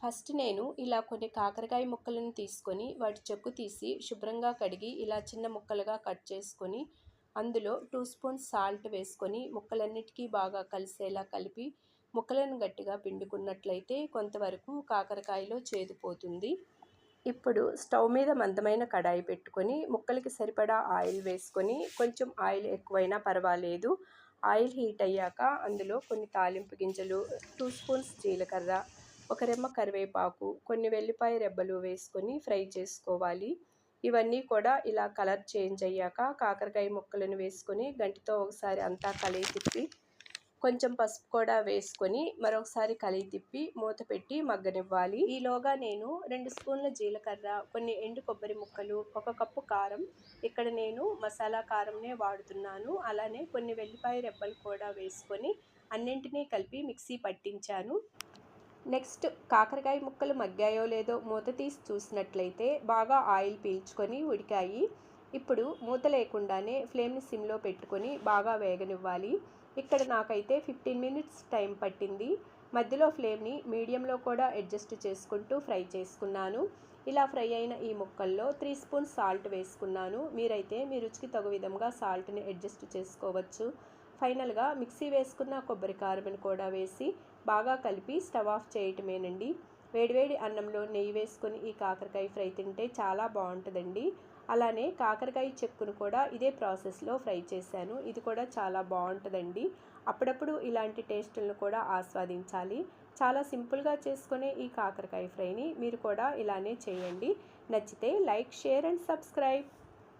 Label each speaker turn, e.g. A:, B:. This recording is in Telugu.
A: ఫస్ట్ నేను ఇలా కొన్ని కాకరకాయ ముక్కలను తీసుకొని వాటి చెక్కు తీసి శుభ్రంగా కడిగి ఇలా చిన్న ముక్కలుగా కట్ చేసుకొని అందులో టూ స్పూన్స్ సాల్ట్ వేసుకొని ముక్కలన్నిటికీ బాగా కలిసేలా కలిపి ముక్కలను గట్టిగా పిండుకున్నట్లయితే కొంతవరకు కాకరకాయలో చేదుపోతుంది. ఇప్పుడు స్టవ్ మీద మందమైన కడాయి పెట్టుకొని ముక్కలకి సరిపడా ఆయిల్ వేసుకొని కొంచెం ఆయిల్ ఎక్కువైనా పర్వాలేదు. ఆయిల్ హీట్ అయ్యాక అందులో కొన్ని తాలింపు గింజలు టూ స్పూన్స్ జీలకర్ర ఒక రెమ్మ కరివేపాకు కొన్ని వెల్లిపాయ రెబ్బలు వేసుకొని ఫ్రై చేసుకోవాలి. ఇవన్నీ కూడా ఇలా కలర్ చేంజ్ అయ్యాక కాకరకాయ ముక్కలను వేసుకొని గంటితో ఒకసారి అంతా కలిగి తిప్పి కొంచెం పసుపు కూడా వేసుకొని మరొకసారి కలిగి తిప్పి మూత పెట్టి మగ్గనివ్వాలి. ఈలోగా నేను రెండు స్పూన్ల జీలకర్ర కొన్ని ఎండు కొబ్బరి ముక్కలు ఒక కప్పు కారం ఇక్కడ నేను మసాలా కారంనే వాడుతున్నాను. అలానే కొన్ని వెల్లిపాయ రెబ్బలు కూడా వేసుకొని అన్నింటినీ కలిపి మిక్సీ పట్టించాను. నెక్స్ట్ కాకరకాయ ముక్కలు మగ్గాయో లేదో మూత తీసి చూసినట్లయితే బాగా ఆయిల్ పీల్చుకొని ఉడికాయి. ఇప్పుడు మూత లేకుండానే ఫ్లేమ్ని సిమ్లో పెట్టుకొని బాగా వేగనివ్వాలి. ఇక్కడ నాకైతే ఫిఫ్టీన్ మినిట్స్ టైం పట్టింది. మధ్యలో ఫ్లేమ్ని మీడియంలో కూడా అడ్జస్ట్ చేసుకుంటూ ఫ్రై చేసుకున్నాను. ఇలా ఫ్రై అయిన ఈ ముక్కల్లో త్రీ స్పూన్స్ సాల్ట్ వేసుకున్నాను. మీరైతే మీ రుచికి తగు విధంగా సాల్ట్ని అడ్జస్ట్ చేసుకోవచ్చు. ఫైనల్గా మిక్సీ వేసుకున్న కొబ్బరి కారమని కూడా వేసి బాగా కలిపి స్టవ్ ఆఫ్ చేయటమేనండి. వేడివేడి అన్నంలో నెయ్యి వేసుకొని ఈ కాకరకాయ ఫ్రై తింటే చాలా బాగుంటుందండి. అలానే కాకరకాయ చెక్కును కూడా ఇదే ప్రాసెస్లో ఫ్రై చేశాను. ఇది కూడా చాలా బాగుంటుందండి. అప్పుడప్పుడు ఇలాంటి టేస్టులను కూడా ఆస్వాదించాలి. చాలా సింపుల్గా చేసుకునే ఈ కాకరకాయ ఫ్రైని మీరు కూడా ఇలానే చేయండి. నచ్చితే లైక్ షేర్ అండ్ సబ్స్క్రైబ్.